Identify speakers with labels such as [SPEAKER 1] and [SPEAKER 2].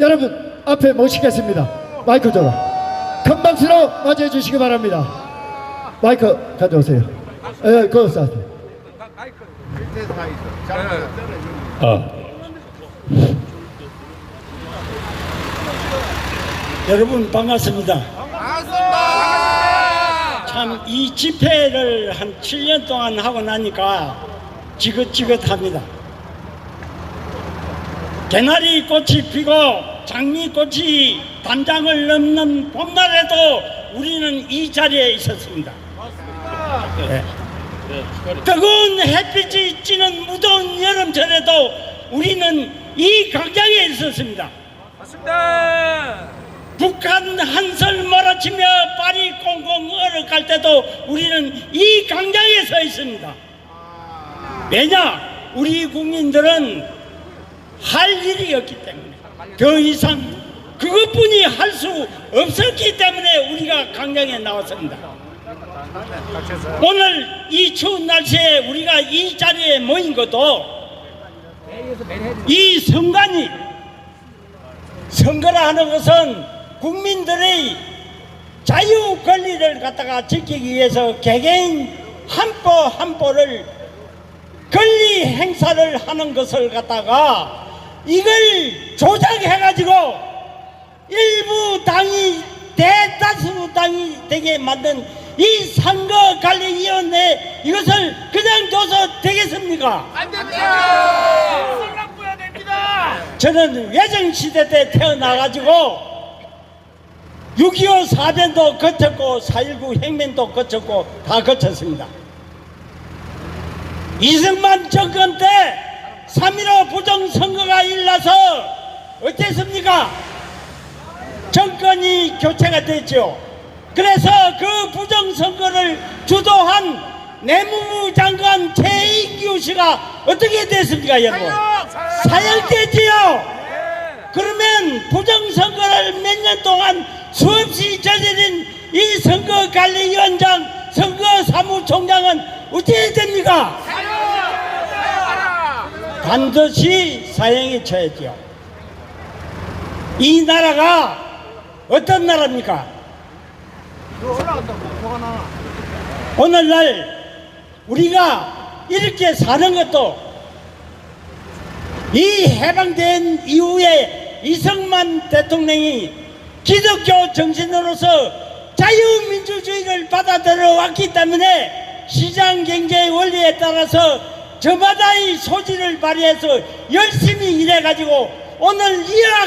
[SPEAKER 1] 여러분 앞에 모시겠습니다. 마이크 줘라. 큰 박수로 맞이해 주시기 바랍니다. 마이크 가져오세요. 예, 쏴세요.
[SPEAKER 2] 아,
[SPEAKER 3] 여러분 반갑습니다. 참 이 집회를 한 7년 동안 하고 나니까 지긋지긋합니다. 개나리 꽃이 피고 장미꽃이 단장을 넘는 봄날에도 우리는 이 자리에 있었습니다. 예. 뜨거운 햇빛이 찌는 무더운 여름철에도 우리는 이 광장에 있었습니다. 북한 한설 몰아치며 파리 꽁꽁 얼어갈 때도 우리는 이 광장에 서 있습니다. 왜냐? 우리 국민들은 할 일이 없기 때문에 더 이상 그것뿐이 할 수 없었기 때문에 우리가 광장에 나왔습니다. 오늘 이 추운 날씨에 우리가 이 자리에 모인 것도 이 선관위 선거를 하는 것은 국민들의 자유 권리를 갖다가 지키기 위해서 개개인 한보 한보를 권리 행사를 하는 것을 갖다가 이걸 조작해가지고 일부 당이 대다수 당이 되게 만든 이 선거관리위원회 이것을 그냥 둬서 되겠습니까?
[SPEAKER 4] 안 됩니다. 설랑부야 됩니다.
[SPEAKER 3] 저는 외정시대 때 태어나가지고 6.25 사변도 거쳤고 4.19 혁명도 거쳤고 다 거쳤습니다. 이승만 정권 때 3.15 부정선거가 일어나서 어땠습니까? 정권이 교체가 됐죠. 그래서 그 부정선거를 주도한 내무부 장관 최인규 씨가 어떻게 됐습니까, 여러분? 사형됐지요. 그러면 부정선거를 몇 년 동안 수없이 저지른 이 선거관리위원장, 선거사무총장은 어떻게 됩니까? 반드시 사형에 처했죠. 이 나라가 어떤 나라입니까? 오늘날 우리가 이렇게 사는 것도 이 해방된 이후에 이승만 대통령이 기독교 정신으로서 자유민주주의를 받아들여 왔기 때문에 시장 경제의 원리에 따라서 저마다의 소질을 발휘해서 열심히 일해가지고 오늘 이어가